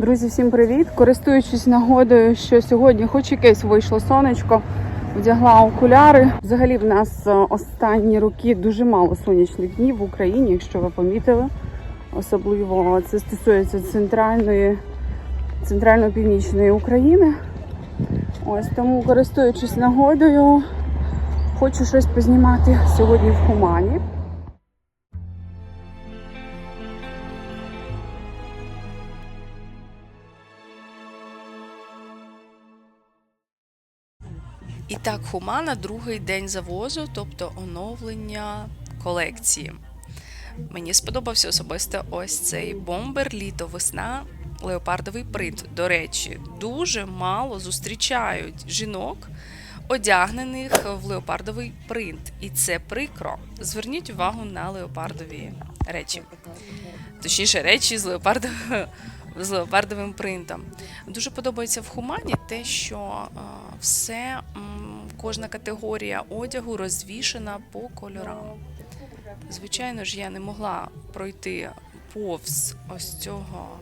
Друзі, всім привіт! Користуючись нагодою, що сьогодні хоч якесь вийшло сонечко, вдягла окуляри. Взагалі в нас е, останні роки дуже мало сонячних днів в Україні, якщо ви помітили. Особливо це стосується центральної, центрально-північної України. Ось тому, користуючись нагодою, хочу щось познімати сьогодні в Хумані. І так, Хумана другий день завозу, тобто оновлення колекції. Мені сподобався особисто ось цей бомбер літо весна леопардовий принт. До речі, дуже мало зустрічають жінок, одягнених в леопардовий принт. І це прикро. Зверніть увагу на леопардові речі. Точніше, речі з леопардовим, з леопардовим принтом. Дуже подобається в Хумані те, що все, кожна категорія одягу розвішена по кольорам. Звичайно ж, я не могла пройти повз ось цього.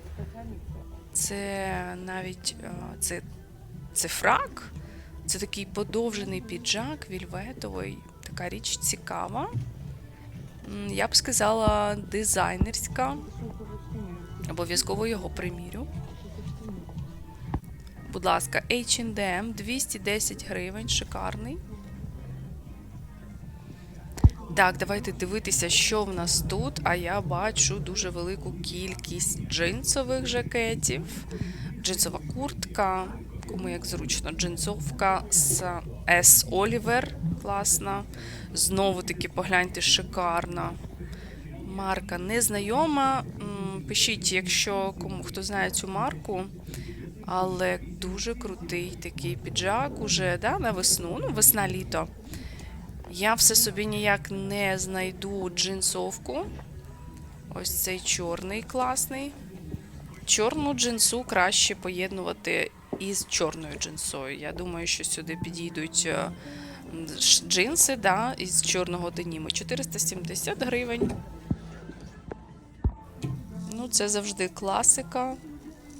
Це навіть е, це, це фрак, це такий подовжений піджак, вільветовий, така річ цікава. Я б сказала, дизайнерська. Обов'язково його примірю. Будь ласка, H&M 210 гривень, шикарний. Так, давайте дивитися, що в нас тут. А я бачу дуже велику кількість джинсових жакетів, джинсова куртка, кому як зручно, джинсовка з S Oliver, класна. Знову таки, погляньте, шикарна. Марка незнайома. Пишіть, якщо кому хто знає цю марку. Але дуже крутий такий піджак уже да, на весну, ну, весна-літо. Я все собі ніяк не знайду джинсовку. Ось цей чорний класний. Чорну джинсу краще поєднувати із чорною джинсою. Я думаю, що сюди підійдуть е, джинси да, із чорного деніму. 470 гривень. Ну, це завжди класика.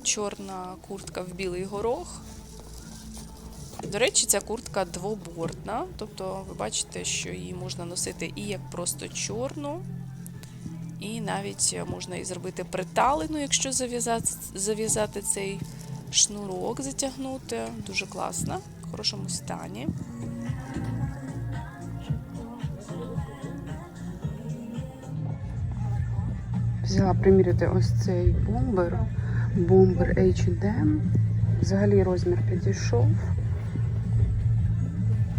Чорна куртка в білий горох. До речі, ця куртка двобортна, тобто ви бачите, що її можна носити і як просто чорну, і навіть можна і зробити приталену, якщо зав'язати, зав'язати цей шнурок, затягнути. Дуже класна, в хорошому стані. Взяла приміряти ось цей бомбер. Бомбер H&M. Взагалі розмір підійшов.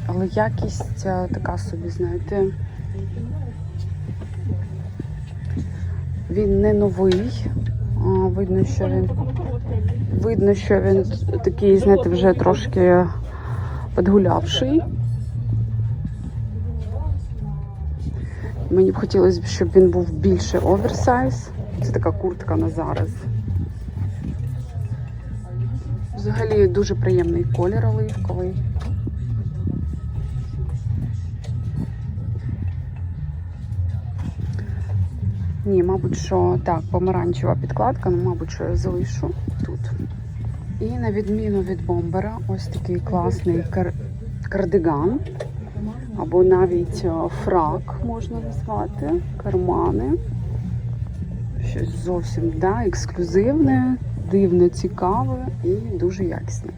Але якість така собі, знаєте. Він не новий. Видно, що він видно, що він такий, знаєте, вже трошки підгулявший. Мені б хотілося, б, щоб він був більше оверсайз. Це така куртка на зараз. Взагалі дуже приємний колір оливковий. Ні, мабуть, що так, помаранчева підкладка, ну, мабуть, що я залишу тут. І на відміну від бомбера, ось такий класний кар- кардиган. Або навіть е, фрак можна назвати, кармани. Щось зовсім да, ексклюзивне, дивно цікаве і дуже якісне.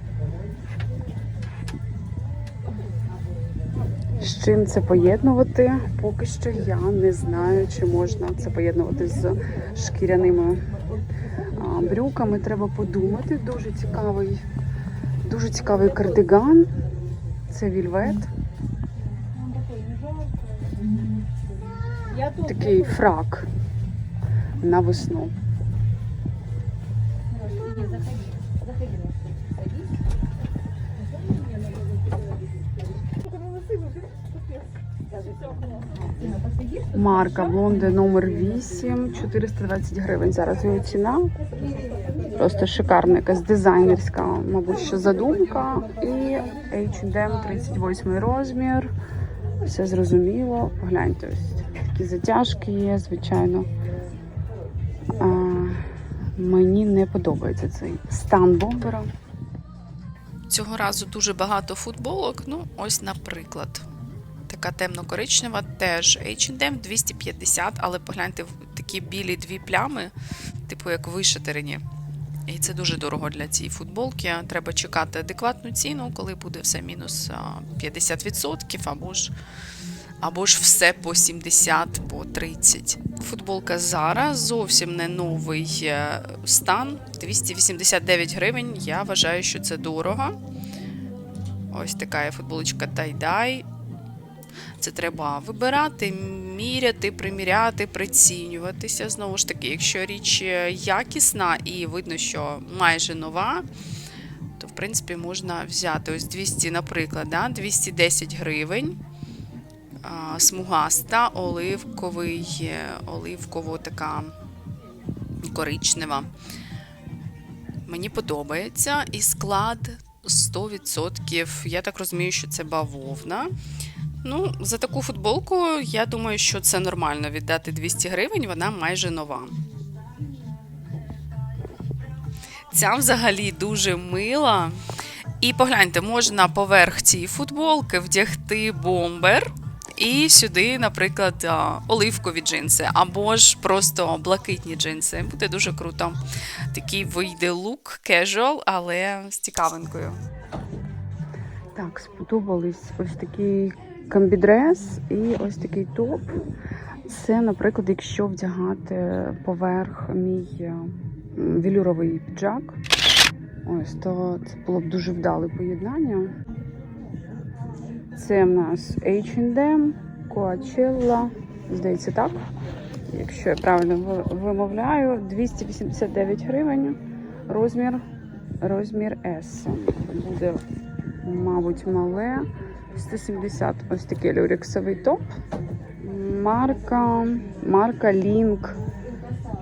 З чим це поєднувати? Поки що я не знаю, чи можна це поєднувати з шкіряними брюками. Треба подумати. Дуже цікавий, дуже цікавий кардиган. Це вільвет. Такий фрак на весну. Марка блонди номер 8, 420 гривень. Зараз його ціна. Просто шикарна якась дизайнерська, мабуть, що задумка. І H&M 38 розмір. Все зрозуміло. Погляньте, ось такі затяжки є, звичайно. Мені не подобається цей стан бомбера. Цього разу дуже багато футболок. Ну, ось, наприклад, така темно-коричнева, теж H&M 250, але погляньте, такі білі дві плями, типу як вишитерені. І це дуже дорого для цієї футболки. Треба чекати адекватну ціну, коли буде все мінус 50% або ж, або ж все по 70, по 30. Футболка Zara зовсім не новий е, стан. 289 гривень. Я вважаю, що це дорого. Ось така є футболочка Тайдай. Це треба вибирати, міряти, приміряти, прицінюватися. Знову ж таки, якщо річ е, якісна і видно, що майже нова, то в принципі можна взяти ось 200, наприклад, да, 210 гривень. Смугаста, оливковий, е, оливково така коричнева. Мені подобається і склад 100%. Я так розумію, що це бавовна. Ну, за таку футболку, я думаю, що це нормально віддати 200 гривень, вона майже нова. Ця взагалі дуже мила. І погляньте, можна поверх цієї футболки вдягти бомбер. І сюди, наприклад, оливкові джинси, або ж просто блакитні джинси. Буде дуже круто. Такий вийде лук, кежуал, але з цікавинкою. Так, сподобались ось такий комбідрес і ось такий топ. Це, наприклад, якщо вдягати поверх мій е, велюровий піджак. Ось, то це було б дуже вдале поєднання. Це в нас H&M, Coachella, здається, так. Якщо я правильно вимовляю, 289 гривень. Розмір, розмір S. Буде мабуть, мале. 170 ось такий люрексовий топ. Марка, марка Link.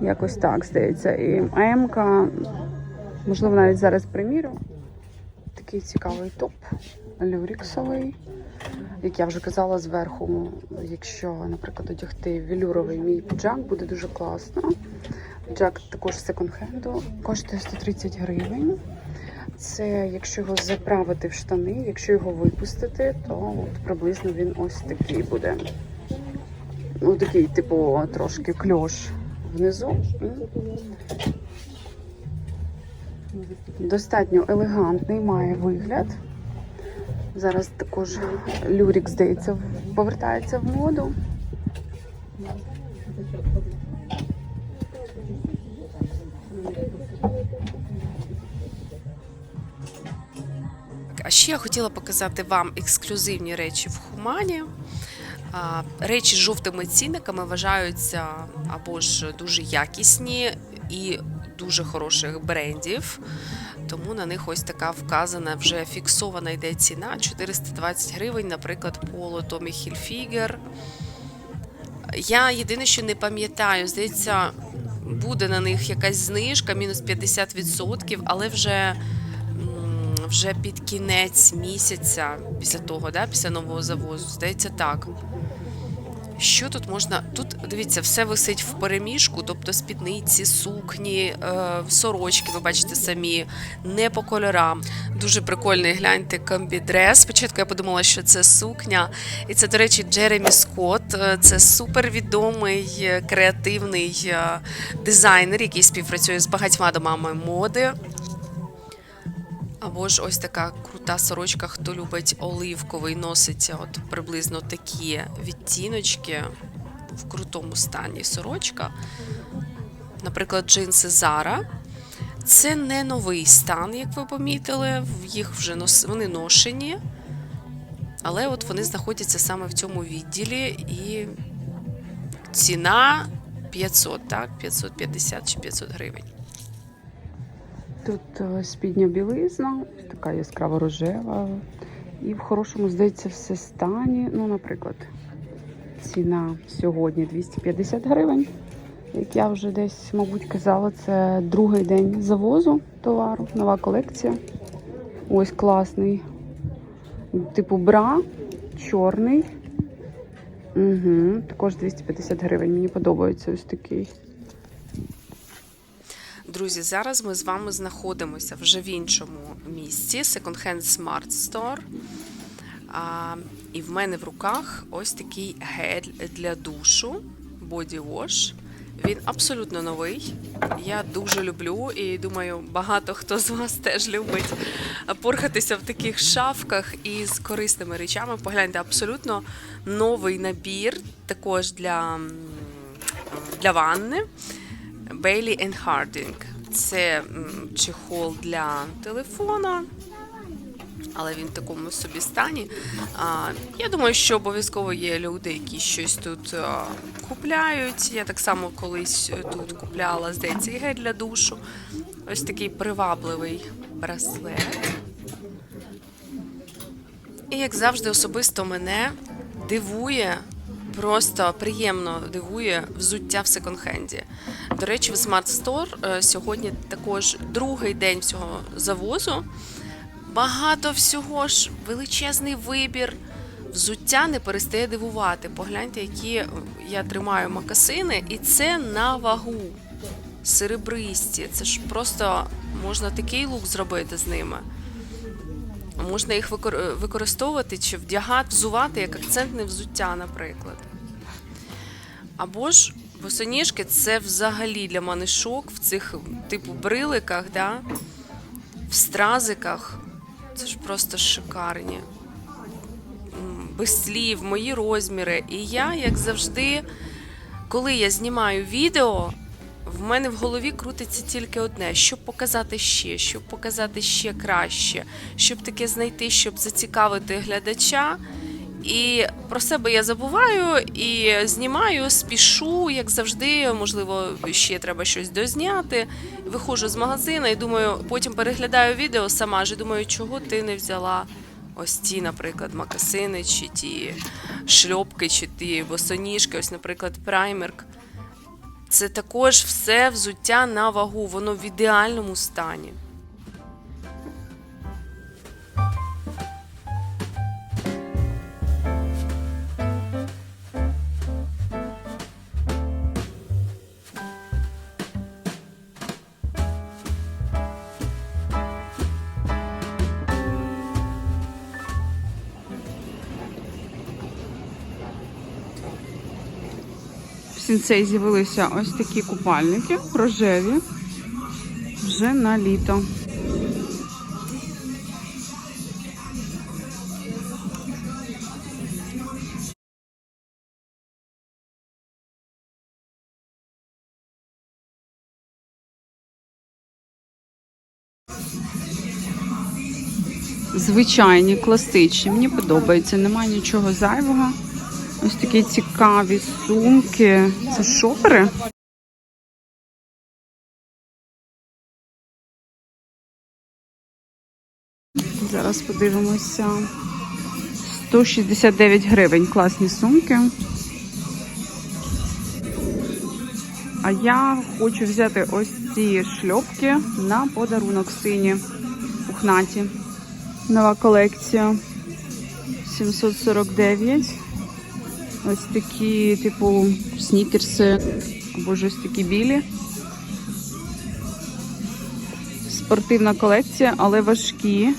Якось так, здається. І м можливо, навіть зараз примірю. Такий цікавий топ. Люрексовий. Як я вже казала, зверху, якщо, наприклад, одягти велюровий мій піджак, буде дуже класно. Піджак також секонд-хенду, коштує 130 гривень. Це якщо його заправити в штани, якщо його випустити, то от приблизно він ось такий буде. Ну, такий, типу, трошки кльош внизу. Достатньо елегантний має вигляд. Зараз також люрік, здається, повертається в моду. А ще я хотіла показати вам ексклюзивні речі в Хумані. Речі з жовтими цінниками вважаються або ж дуже якісні і дуже хороших брендів. Тому на них ось така вказана, вже фіксована йде ціна 420 гривень, наприклад, поло Tommy Hilfiger. Я єдине, що не пам'ятаю, здається, буде на них якась знижка, мінус 50%, але вже вже під кінець місяця, після того, да, після нового завозу, здається, так. Що тут можна? Тут дивіться, все висить в переміжку, тобто спідниці, сукні, е, сорочки, ви бачите самі, не по кольорам. Дуже прикольний гляньте комбідрес. Спочатку я подумала, що це сукня. І це, до речі, Джеремі Скотт. Е, Це супервідомий е, креативний дизайнер, який співпрацює з багатьма домами моди. Або ж ось така крута сорочка, хто любить оливковий, носиться от приблизно такі відтіночки в крутому стані сорочка. Наприклад, джинси Zara. Це не новий стан, як ви помітили. Їх вже нос... вони ношені. Але от вони знаходяться саме в цьому відділі і ціна 500, так? 550 чи 500 гривень. Тут е, спідня білизна, така яскрава рожева. І в хорошому, здається, все стані. Ну, наприклад, ціна сьогодні 250 гривень. Як я вже десь, мабуть, казала, це другий день завозу товару, нова колекція. Ось класний. Типу бра, чорний. Угу, також 250 гривень. Мені подобається ось такий. Друзі, зараз ми з вами знаходимося вже в іншому місці Second Hand Smart Store. А, і в мене в руках ось такий гель для душу Body Wash. Він абсолютно новий. Я дуже люблю і думаю, багато хто з вас теж любить порхатися в таких шафках із корисними речами. Погляньте, абсолютно новий набір, також для, для ванни. Bailey Harding. Це чехол для телефона, але він в такому собі стані. Я думаю, що обов'язково є люди, які щось тут купляють. Я так само колись тут купляла, здається, і гель для душу. Ось такий привабливий браслет. І як завжди, особисто мене дивує, просто приємно дивує взуття в секонд-хенді. До речі, в Smart Store е, сьогодні також другий день цього завозу. Багато всього ж, величезний вибір. Взуття не перестає дивувати. Погляньте, які е, я тримаю макасини, і це на вагу. Серебристі. Це ж просто можна такий лук зробити з ними. Можна їх використовувати чи вдягати, взувати як акцентне взуття, наприклад. Або ж босоніжки це взагалі для мене шок в цих типу бриликах, да? в стразиках. Це ж просто шикарні. Без слів, мої розміри. І я, як завжди, коли я знімаю відео, в мене в голові крутиться тільки одне: щоб показати ще, щоб показати ще краще, щоб таке знайти, щоб зацікавити глядача. І про себе я забуваю і знімаю, спішу, як завжди. Можливо, ще треба щось дозняти. Виходжу з магазину і думаю, потім переглядаю відео сама ж і думаю, чого ти не взяла ось ті, наприклад, макасини, чи ті шльопки, чи ті босоніжки, ось, наприклад, праймерк. Це також все взуття на вагу, воно в ідеальному стані. Сінцей з'явилися ось такі купальники рожеві вже на літо. Звичайні, класичні. Мені подобається, немає нічого зайвого. Ось такі цікаві сумки. Це шопери. Зараз подивимося. 169 гривень. Класні сумки. А я хочу взяти ось ці шльопки на подарунок сині пухнаті. Нова колекція 749. Ось такі, типу, снікерси або ж ось такі білі. Спортивна колекція, але важкі.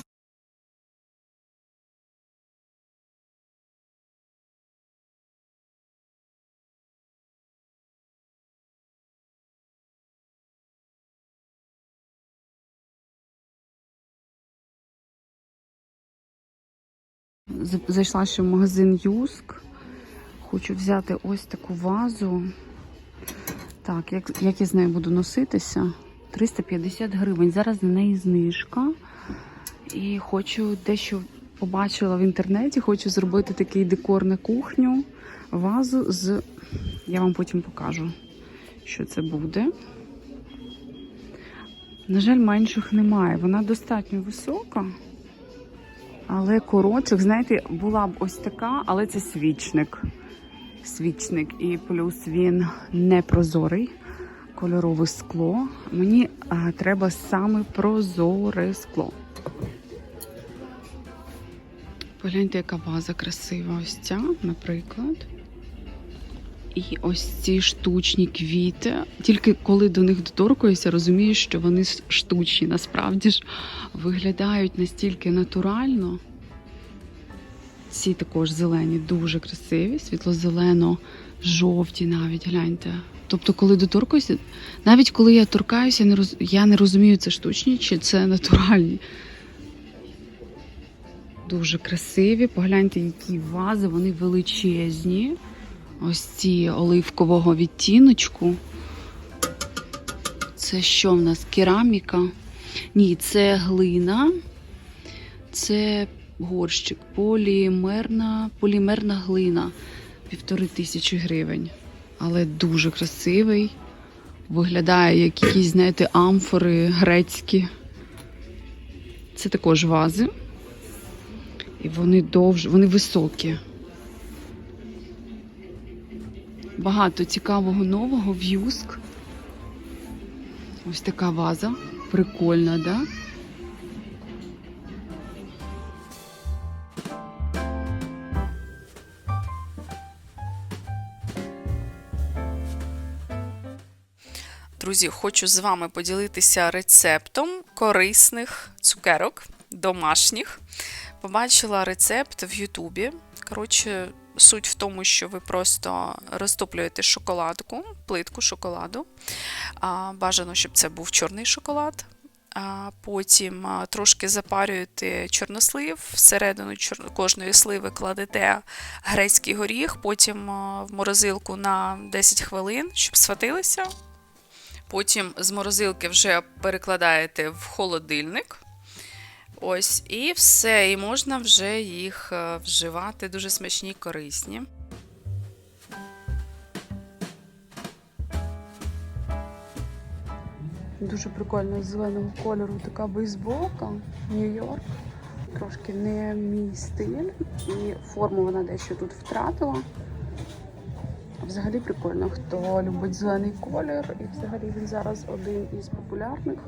Зайшла ще в магазин Юск. Хочу взяти ось таку вазу. Так, як, як я з нею буду носитися? 350 гривень. Зараз на неї знижка. І хочу дещо побачила в інтернеті. Хочу зробити такий декор на кухню. Вазу з. Я вам потім покажу, що це буде. На жаль, менших немає. Вона достатньо висока. Але коротших, знаєте, була б ось така, але це свічник. Свічник. І плюс він не прозорий, кольорове скло. Мені а, треба саме прозоре скло. Погляньте, яка ваза красива. Ось ця, наприклад. І ось ці штучні квіти. Тільки коли до них доторкуєшся, розумієш, що вони штучні. Насправді ж виглядають настільки натурально. Ці також зелені, дуже красиві, світло-зелено, жовті навіть гляньте. Тобто, коли доторкуюся, навіть коли я торкаюся, не роз... я не розумію, це штучні чи це натуральні. Дуже красиві. Погляньте, які вази, вони величезні. Ось ці оливкового відтіночку. Це що в нас? Кераміка? Ні, це глина. Це горщик. Полімерна, полімерна глина. Півтори тисячі гривень. Але дуже красивий. Виглядає як якісь, знаєте, амфори грецькі. Це також вази. І вони довж, вони високі. Багато цікавого нового в'юск. Ось така ваза. Прикольна, да? Друзі, хочу з вами поділитися рецептом корисних цукерок домашніх. Побачила рецепт в Ютубі. Коротше, суть в тому, що ви просто розтоплюєте шоколадку, плитку шоколаду. Бажано, щоб це був чорний шоколад. Потім трошки запарюєте чорнослив, всередину кожної сливи кладете грецький горіх, потім в морозилку на 10 хвилин, щоб схватилися. Потім з морозилки вже перекладаєте в холодильник. Ось, і все, і можна вже їх е, вживати. Дуже смачні, корисні. Дуже прикольно зеленого кольору така бейсболка. Нью-Йорк. Трошки не мій стиль. І форму вона дещо тут втратила. Взагалі прикольно, хто любить зелений колір, і взагалі він зараз один із популярних.